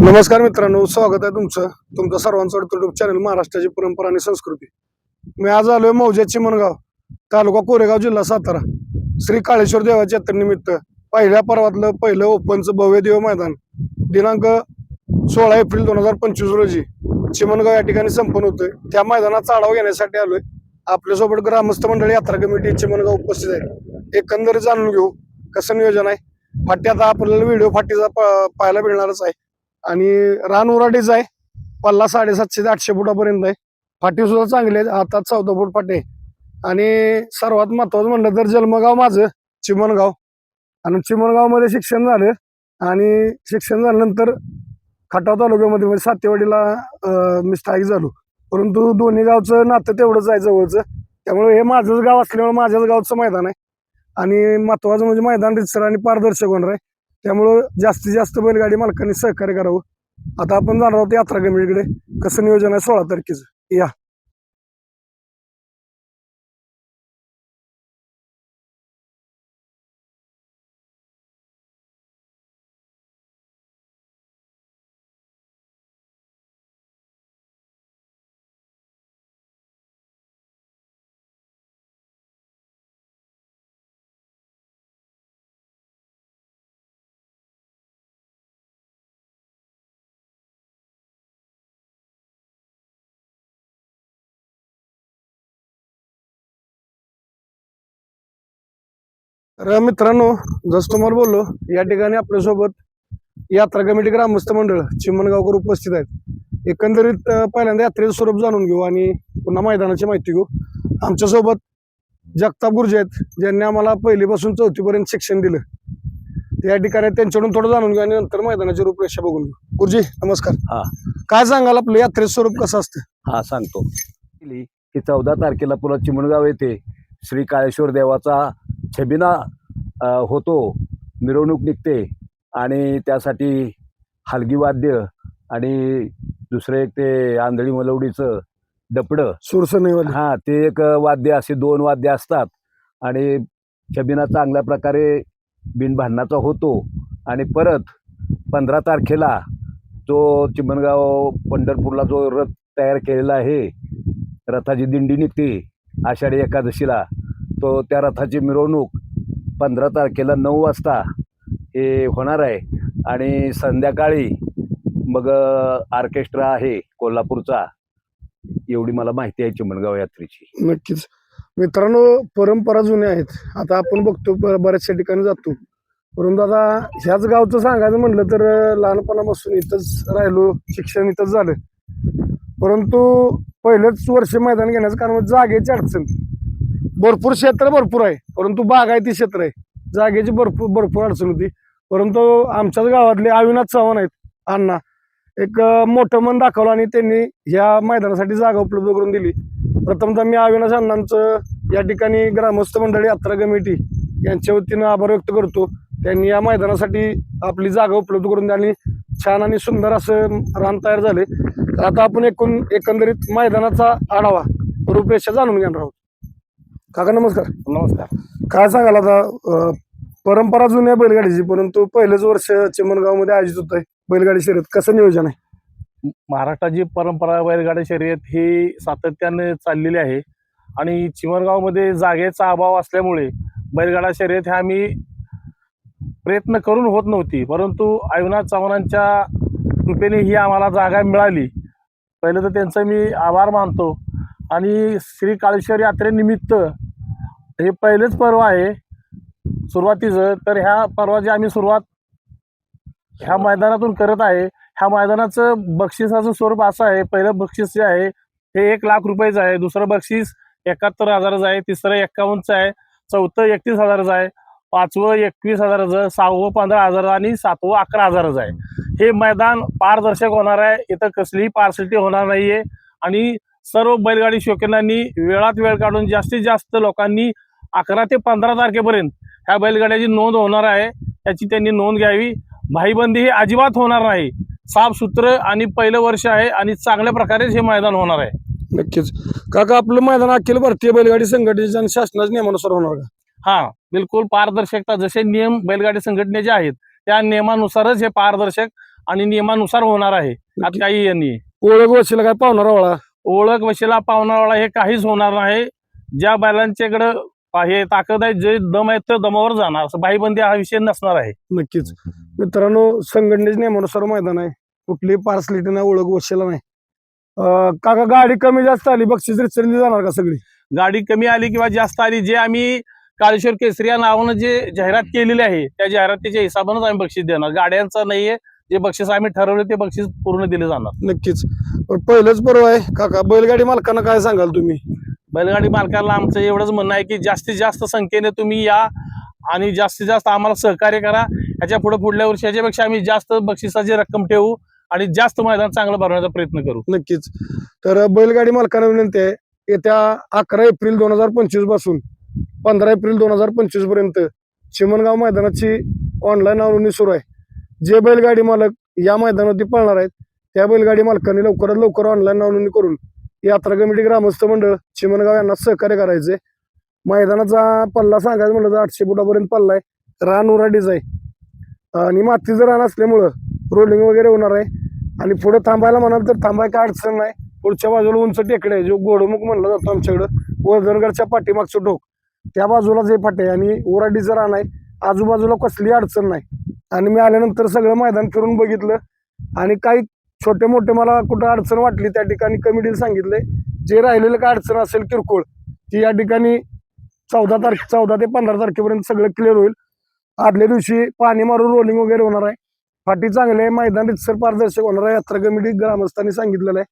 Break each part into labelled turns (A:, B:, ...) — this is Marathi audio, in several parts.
A: नमस्कार मित्रांनो स्वागत आहे तुमचं. तुमचं सर्वांचं युट्यूब चॅनल महाराष्ट्राची परंपरा आणि संस्कृती. मी आज आलोय मौजा चिमणगाव तालुका कोरेगाव जिल्हा सातारा. श्री काळेश्वर देवाच्या यात्रेनिमित्त पहिल्या पर्वातलं पहिलं ओपनचं भव्य देव मैदान दिनांक सोळा एप्रिल दोन हजार पंचवीस रोजी चिमणगाव या ठिकाणी संपन्न होतोय. त्या मैदानाचा आढावा घेण्यासाठी आलोय. आपल्यासोबत ग्रामस्थ मंडळी यात्रा कमिटी चिमणगाव उपस्थित आहे एकंदरीत जाणून घेऊ कसं नियोजन आहे. फाटी आता आपल्याला व्हिडिओ फाटीचा प- पाहायला मिळणारच आहे. आणि रान उराटीच आहे पल्ला साडेसातशे ते आठशे फुटापर्यंत आहे. फाटी सुद्धा चांगली आहे आता चौदा फूट फाटे आहे. आणि सर्वात महत्वाचं म्हणलं तर जन्मगाव माझं चिमणगाव. आणि चिमणगावमध्ये शिक्षण झालं. आणि शिक्षण झाल्यानंतर खटाव तालुक्यामध्ये म्हणजे सातेवाडीला मी स्थायिक झालो. परंतु दोन्ही गावचं नातं तेवढंच आहे जवळचं. त्यामुळे हे माझंच गाव असल्यामुळे माझ्याच गावचं मैदान आहे. आणि महत्वाचं म्हणजे मैदान रितसर आणि पारदर्शक होणार आहे. त्यामुळं जास्तीत जास्त बैलगाडी मालकांनी सहकार्य करावं. आता आपण जाणार आहोत यात्रा कमिटीकडे कसं नियोजन आहे सोळा तारखेचं? या. तर मित्रांनो जसं तुम्हाला बोललो या ठिकाणी आपल्यासोबत यात्रा कमिटी ग्रामस्थ मंडळ चिमणगावकर उपस्थित आहेत. एकंदरीत पहिल्यांदा यात्रेचं स्वरूप जाणून घेऊ आणि पुन्हा मैदानाची माहिती घेऊ. आमच्यासोबत जगताप गुरुजी आहेत ज्यांनी आम्हाला पहिलीपासून चौथीपर्यंत शिक्षण दिलं. त्या ठिकाणी त्यांच्याकडून थोडं जाणून घेऊ आणि नंतर मैदानाची रूपरेषा बघून घेऊ. गुरुजी नमस्कार.
B: हा.
A: काय सांगाल आपलं यात्रेचं स्वरूप कसं असतं?
B: हा सांगतो. की चौदा तारखेला पुन्हा चिमणगाव येथे श्री काळेश्वर देवाचा छबिना होतो. मिरवणूक निघते आणि त्यासाठी हलगी वाद्य आणि दुसरं एक ते आंधळी मलवडीचं डपडं.
A: सुरसं नाही
B: हा ते एक वाद्य असे दोन वाद्य असतात आणि छबिना चांगल्या प्रकारे बिनभांडणाचा होतो आणि परत पंधरा तारखेला जो चिमणगाव पंढरपूरला जो रथ तयार केलेला आहे रथाची दिंडी निघते आषाढी एकादशीला. तो त्या रथाची मिरवणूक पंधरा तारखेला नऊ वाजता हे होणार आहे. आणि संध्याकाळी मग ऑर्केस्ट्रा आहे कोल्हापूरचा. एवढी मला माहिती आहे चिमणगाव यात्रेची.
A: नक्कीच. मित्रांनो परंपरा जुन्या आहेत. आता आपण बघतो ब- बऱ्याचशा ठिकाणी जातो. परंतु आता ह्याच गावचं सांगायचं म्हटलं तर अं, लहानपणापासून इथंच राहिलो शिक्षण इथंच झालं. परंतु पहिलंच वर्ष मैदान घेण्याचं कारण म्हणजे जागेची अडचण. भरपूर क्षेत्र भरपूर आहे. परंतु बागायती क्षेत्र आहे. जागेची भरपूर भरपूर अडचण होती. परंतु आमच्याच गावातले अविनाथ चव्हाण आहेत अण्णा. एक मोठं मन दाखवलं आणि त्यांनी ह्या मैदानासाठी जागा उपलब्ध करून दिली. प्रथमतः मी अविनाश अण्णांचं या ठिकाणी ग्रामस्थ मंडळी यात्रा कमिटी यांच्या वतीनं आभार व्यक्त करतो. त्यांनी या मैदानासाठी आपली जागा उपलब्ध करून द्याली छान आणि सुंदर असं रान तयार झाले. तर आता आपण एकूण एकंदरीत मैदानाचा आढावा रूपरेषा जाणून घेणार आहोत. काका नमस्कार.
B: नमस्कार.
A: काय सांगाल आता अं, परंपरा जुनी आहे बैलगाडीची परंतु पहिलेच वर्ष चिमणगावमध्ये आयोजित होत आहे बैलगाडी शर्यत. कसं नियोजन आहे?
C: महाराष्ट्राची परंपरा बैलगाडी शर्यत ही सातत्याने चाललेली आहे आणि चिमरगावमध्ये जागेचा अभाव असल्यामुळे बैलगाडा शर्यत ह्या आम्ही प्रयत्न करून होत नव्हती. परंतु अविनाश चव्हाणांच्या कृपेने ही आम्हाला जागा मिळाली. पहिलं तर त्यांचं मी आभार मानतो. आणि श्री काळेश्वर यात्रेनिमित्त हे पहिलेच पर्व आहे सुरुवातीचं. तर ह्या पर्वाची आम्ही सुरुवात ह्या मैदानातून करत आहे. ह्या मैदानाचं बक्षिसाचं स्वरूप असं आहे. पहिलं बक्षीस जे आहे हे एक लाख रुपयाचं आहे. दुसरं बक्षीस एकाहत्तर हजाराचं आहे. तिसरं एक्कावन्नचं आहे. चौथं एकतीस हजाराचं आहे. पाचवं एकवीस हजाराचं सहावं पंधरा हजार आणि सातवं अकरा हजाराचं आहे. हे मैदान पारदर्शक होणार आहे. इथं कसलीही पार्सलिटी होणार नाहीये. आणि सर्व बैलगाडी शौकीनांनी वेळात वेळ काढून जास्तीत जास्त लोकांनी अकरा ते पंधरा तारखेपर्यंत ह्या बैलगाड्याची नोंद होणार आहे. याची त्यांनी नोंद घ्यावी. भाईबंदी ही अजिबात होणार नाही. साफ सूत्र आणि पहिलं वर्ष आहे आणि चांगल्या प्रकारेच हे मैदान होणार आहे.
A: नक्कीच. काका आपलं मैदान अखिल भारतीय बैलगाडी संघटनेच्या आणि शासनाच्या नियमानुसार होणार का?
C: हा बिलकुल पारदर्शकता जसे नियम बैलगाडी संघटनेचे आहेत त्या नियमानुसारच हे पारदर्शक आणि नियमानुसार होणार आहे. त्यात काही नाही.
A: ओळख वशीला काय पाहुणार ओळा?
C: ओळख वशिला पावनावाळा हे काहीच होणार नाही. ज्या बैलांच्याकडे हे ताकद आहे जे दम आहे ते दमावर जाणार. असं बाईबंदी हा विषय नसणार आहे.
A: नक्कीच. मित्रांनो संघटनेच्या नियमानुसार मैदान आहे. कुठलीही पार्सलिटी नाही ओळख वशीला नाही. अं, काका गाडी कमी जास्त आली. बक्षीस रिचरली जाणार का सगळी?
C: गाडी कमी आली किंवा जास्त आली जे आम्ही काळेश्वर केसरी या नावानं जे जाहिरात केलेली आहे त्या जाहिरातीच्या हिशोबानंच आम्ही बक्षीस देणार. गाड्यांचं नाहीये जे बक्षीस आम्ही ठरवले ते बक्षीस पूर्ण दिले जाणार.
A: नक्कीच. पण पहिलंच पर्व आहे. काका बैलगाडी मालकांना काय सांगाल तुम्ही?
C: बैलगाडी मालकाला आमचं एवढंच म्हणणं आहे की जास्तीत जास्त संख्येने तुम्ही या आणि जास्तीत जास्त आम्हाला सहकार्य करा. ह्याच्या पुढे पुढल्या वर्षी ह्याच्यापेक्षा आम्ही जास्त बक्षिसाची रक्कम ठेवू आणि जास्त मैदान चांगलं भरवण्याचा प्रयत्न करू.
A: नक्कीच. तर बैलगाडी मालकांना विनंती आहे येत्या अकरा एप्रिल दोन हजार पंचवीसपासून पंधरा एप्रिल दोन हजार पंचवीसपर्यंत चिमणगाव मैदानाची ऑनलाईन नोंदणी सुरू आहे. जे बैलगाडी मालक या मैदानावरती पळणार आहेत त्या बैलगाडी मालकांनी लवकरात लवकर ऑनलाईन नोंदणी करून यात्रा कमिटी ग्रामस्थ मंडळ चिमनगाव यांना सहकार्य करायचे मैदानाचा पल्ला सांगायचं म्हणलं तर आठशे फुटापर्यंत पल्ला आहे. रान उराडीच आहे. आणि मातीचं रान असल्यामुळं रोलिंग वगैरे होणार आहे. आणि पुढे थांबायला म्हणाल तर थांबाय काय अडचण नाही. पुढच्या बाजूला उंच टेकडे आहे. जो गोडमुख म्हणलं जातो आमच्याकडं वर्धनगडच्या पाठीमागचं टोक. त्या बाजूला जे फाटे आहे आणि ओराडीचं रान आहे. आजूबाजूला कसली अडचण नाही. आणि मी आल्यानंतर सगळं मैदान फिरून बघितलं. आणि काही छोटे मोठे मला कुठं अडचण वाटली त्या ठिकाणी कमिटीने सांगितले जे राहिलेलं काय अडचण असेल किरकोळ ती या ठिकाणी चौदा तारखे चौदा ते पंधरा तारखेपर्यंत सगळं क्लिअर होईल. आदल्या दिवशी पाणी मारून रोलिंग वगैरे होणार आहे. फाटी चांगले आहे मैदान रितसर पारदर्शक होणार आहे यात्रा कमिटी ग्रामस्थांनी सांगितलेलं आहे.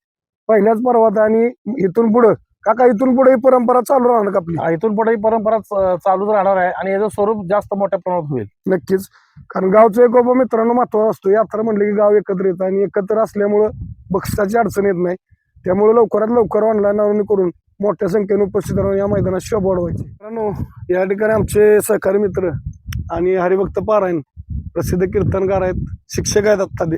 A: पहिल्याच पर्वात आणि इथून पुढं काका इथून पुढे ही परंपरा चालू राहणार का आपली?
C: इथून पुढे ही परंपरा च- चालूच राहणार आहे आणि याचं स्वरूप जास्त मोठ्या प्रमाणात होईल.
A: नक्कीच. कारण गावचं एक बाबा मित्रांनो महत्त्व असतो. यात्रा म्हणले की गाव एकत्र येतं आणि एकत्र असल्यामुळं बक्षिसाची अडचण येत नाही. त्यामुळे लवकरात लवकर ऑनलाईन नोंदणी करून मोठ्या संख्येने उपस्थित राहून या मैदानात शोभा वाढवायची. मित्रांनो या ठिकाणी आमचे सहकारी मित्र आणि हरिभक्त पारायण प्रसिद्ध कीर्तनकार आहेत. शिक्षक आहेत आत्ता ते.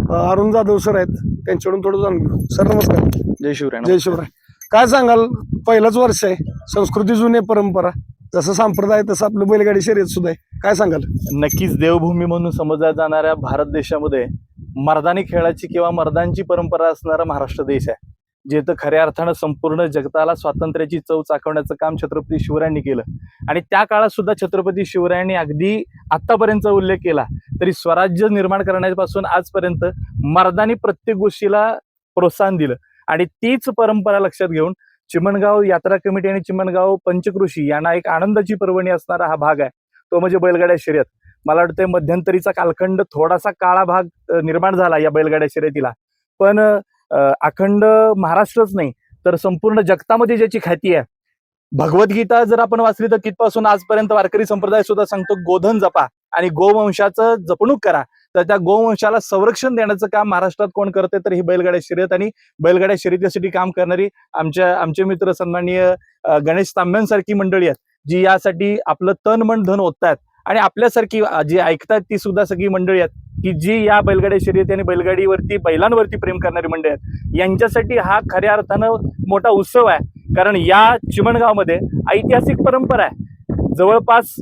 A: अं, अरुण जाधव सर आहेत. त्यांच्याकडून थोडं जाणून घेऊ. सर नमस्कार.
D: जय शिवराय.
A: जय शिवराय. काय सांगाल? पहिलंच वर्ष आहे. संस्कृती जुने परंपरा. जसं संप्रदाय तसं आपलं बैलगाडी शर्यत सुद्धा आहे. काय सांगाल?
D: नक्कीच देवभूमी म्हणून समजल्या जाणाऱ्या भारत देशामध्ये मर्दानी खेळाची किंवा मर्दांची परंपरा असणारा महाराष्ट्र देश आहे. जिथं खऱ्या अर्थानं संपूर्ण जगताला स्वातंत्र्याची चव चाकवण्याचं काम छत्रपती शिवरायांनी केलं. आणि त्या काळात सुद्धा छत्रपती शिवरायांनी अगदी आतापर्यंतचा उल्लेख केला तरी स्वराज्य निर्माण करण्यापासून आजपर्यंत मर्दानी प्रत्येक गोष्टीला प्रोत्साहन दिलं. आणि तीच परंपरा लक्षात घेऊन चिमणगाव यात्रा कमिटी आणि चिमणगाव पंचकृषी यांना एक आनंदाची पर्वणी असणारा हा भाग आहे. तो म्हणजे बैलगाड्या शर्यत. मला वाटतं मध्यंतरीचा कालखंड थोडासा काळा भाग निर्माण झाला या बैलगाड्या शर्यतीला. पण अखंड महाराष्ट्रच नाही तर संपूर्ण जगतामध्ये ज्याची ख्याती आहे. भगवद्गीता जर आपण वाचली तर तिथपासून आजपर्यंत वारकरी संप्रदाय सुद्धा सांगतो गोधन जपा. आणि गोवंशाचं जपणूक करा. तर त्या गोवंशाला संरक्षण देण्याचं काम महाराष्ट्रात कोण करते? तर ही बैलगाड्या शर्यत आणि बैलगाड्या शर्यतीसाठी काम करणारी आमच्या आमचे मित्र सन्माननीय गणेश तांब्यांसारखी मंडळी आहेत जी यासाठी आपलं तन मन धन ओततात आणि आपल्यासारखी जी ऐकतात ती सुद्धा सगळी मंडळी आहेत की जी या बैलगाड्या शर्यती आणि बैलगाडीवरती बैलांवरती प्रेम करणारी मंडळी आहेत. यांच्यासाठी हा खऱ्या अर्थानं मोठा उत्सव आहे. कारण या चिमणगावमध्ये ऐतिहासिक परंपरा आहे. जवळपास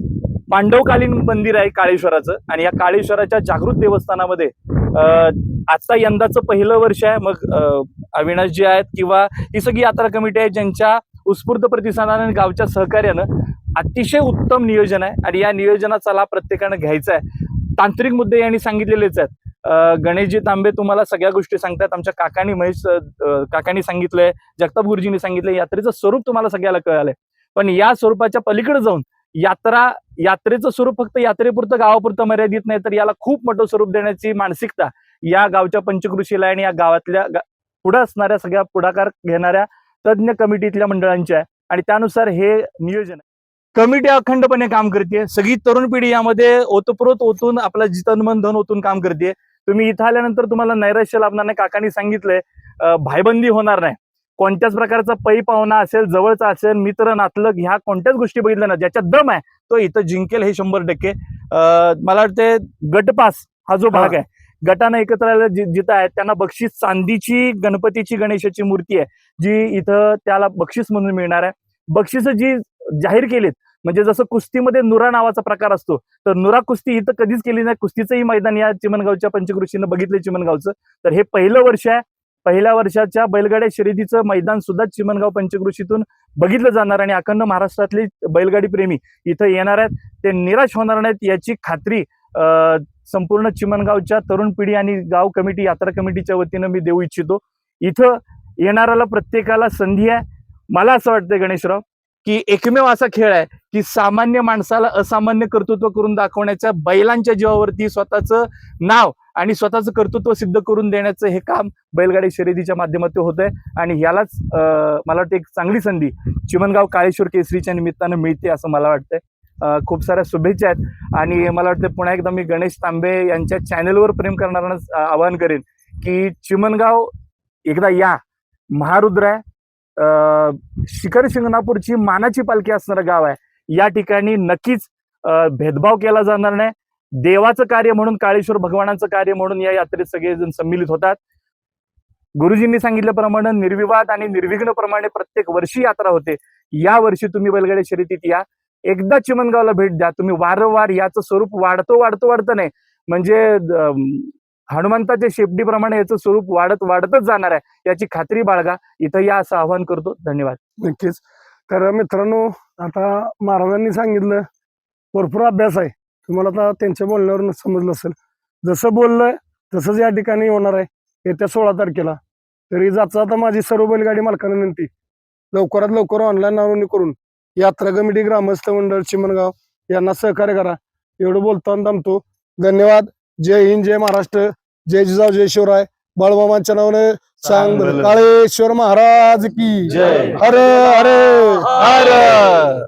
D: पांडवकालीन मंदिर आहे काळेश्वराचं आणि या काळेश्वराच्या जागृत देवस्थानामध्ये आजचा यंदाचं पहिलं वर्ष आहे. मग अविनाश जी आहेत किंवा ही सगळी यात्रा कमिटी आहे ज्यांच्या उत्स्फूर्त प्रतिसादाने आणि गावच्या सहकार्यानं अतिशय उत्तम नियोजन आहे आणि या नियोजनाचा लाभ प्रत्येकानं घ्यायचा आहे. तांत्रिक मुद्दे यांनी सांगितलेलेच आहेत. गणेशजी तांबे तुम्हाला सगळ्या गोष्टी सांगतात. आमच्या काकांनी महेश काकांनी सांगितलंय जगताप गुरुजींनी सांगितलंय यात्रेचं स्वरूप तुम्हाला सगळ्याला कळालंय. पण या स्वरूपाच्या पलीकडे जाऊन यात्रा यात्रेचं स्वरूप फक्त यात्रेपुरतं गावापुरतं मर्यादित नाही तर याला खूप मोठं स्वरूप देण्याची मानसिकता या गावच्या पंचकृषीला आणि या गावातल्या गा- पुढे असणाऱ्या सगळ्या पुढाकार घेणाऱ्या तज्ज्ञ कमिटीतल्या मंडळांची आहे. आणि त्यानुसार हे नियोजन कमिटी अखंडपणे काम करते सगळी तरुण पिढी यामध्ये ओतप्रोत ओतून आपला जितन मन धन ओतून काम करते तुम्ही इथं आल्यानंतर तुम्हाला नैराश्य लाभणार नाही. काकांनी सांगितलंय भायबंदी भाईबंदी होणार नाही. कोणत्याच प्रकारचा पै पाहुणा असेल जवळचा असेल मित्र नातलग ह्या कोणत्याच गोष्टी बघितल्या ना ज्याच्यात दम आहे तो इथं जिंकेल हे शंभर टक्के. मला वाटते गटपास हा जो भाग आहे. गटानं एकत्र जिथं आहेत त्यांना बक्षीस चांदीची गणपतीची गणेशाची मूर्ती आहे जी इथं त्याला बक्षीस म्हणून मिळणार आहे. बक्षिसं जी जाहीर केलीत म्हणजे जसं कुस्तीमध्ये नुरा नावाचा प्रकार असतो तर नुरा कुस्ती इथं कधीच केली नाही. कुस्तीचंही मैदान या चिमणगावच्या पंचकृषीनं बघितलं चिमणगावचं. तर हे पहिलं वर्ष आहे पहिल्या वर्षाच्या बैलगाड्या शर्यतीचं मैदान सुद्धा चिमणगाव पंचकृषीतून बघितलं जाणार आणि अखंड महाराष्ट्रातले बैलगाडी प्रेमी इथं येणार आहेत. ते निराश होणार नाहीत याची खात्री संपूर्ण चिमणगावच्या तरुण पिढी आणि गाव कमिटी यात्रा कमिटीच्या वतीनं मी देऊ इच्छितो. इथं येणाऱ्याला प्रत्येकाला संधी आहे. मला असं वाटतं गणेशराव की एकमेव असा खेळ आहे की सामान्य माणसाला असामान्य कर्तृत्व करून दाखवण्याच्या बैलांच्या जीवावरती स्वतःचं नाव आणि स्वतःचं कर्तृत्व सिद्ध करून देण्याचं हे काम बैलगाडी शर्यतीच्या माध्यमातून होत आहे आणि यालाच मला वाटतं एक चांगली संधी चिमणगाव काळेश्वर केसरीच्या निमित्तानं मिळते असं मला वाटतंय. खूप साऱ्या शुभेच्छा आहेत. आणि मला वाटतं पुन्हा एकदा मी गणेश तांबे यांच्या चॅनेलवर प्रेम करणाऱ्यांना आवाहन करेन की चिमनगाव एकदा या. महारुद्र आहे. शिखर शिंगणापूरची मानाची पालखी असणारं गाव आहे. या ठिकाणी नक्कीच भेदभाव केला जाणार नाही. देवाचं कार्य म्हणून काळेश्वर भगवानाचं कार्य म्हणून या यात्रेत सगळेजण सम्मिलित होतात. गुरुजींनी सांगितल्याप्रमाणे निर्विवाद आणि निर्विघ्नप्रमाणे प्रत्येक वर्षी यात्रा होते. या वर्षी तुम्ही बैलगाडी शर्यतीत या. एकदा चिमनगावला भेट द्या. तुम्ही वारंवार याचं स्वरूप वाढतो वाढतो वाढतं नाही. म्हणजे हनुमंताच्या शेपटीप्रमाणे याचं स्वरूप वाढत वाढतच जाणार आहे. याची खात्री बाळगा. इथं या असं आवाहन करतो. धन्यवाद.
A: नक्कीच. तर मित्रांनो आता महाराजांनी सांगितलं भरपूर अभ्यास आहे. तुम्हाला आता त्यांच्या बोलण्यावरून समजलं असेल. जसं बोललंय तसंच या ठिकाणी होणार आहे. येत्या सोळा तारखेला. तरी जाता आता माझी सर्व बैलगाडी मालकांना विनंती. लवकरात लवकर ऑनलाईन नोंदणी करून यात्रा कमिटी ग्रामस्थ मंडळ चिमणगाव यांना सहकार्य करा. एवढं बोलतो आणि थांबतो. धन्यवाद. जय हिंद जय महाराष्ट्र. जय जिजाऊ जय शिवराय. बाळबाबांच्या नावाने सांग. काळेश्वर महाराज की.
D: जय.
A: हरे हरे हरे.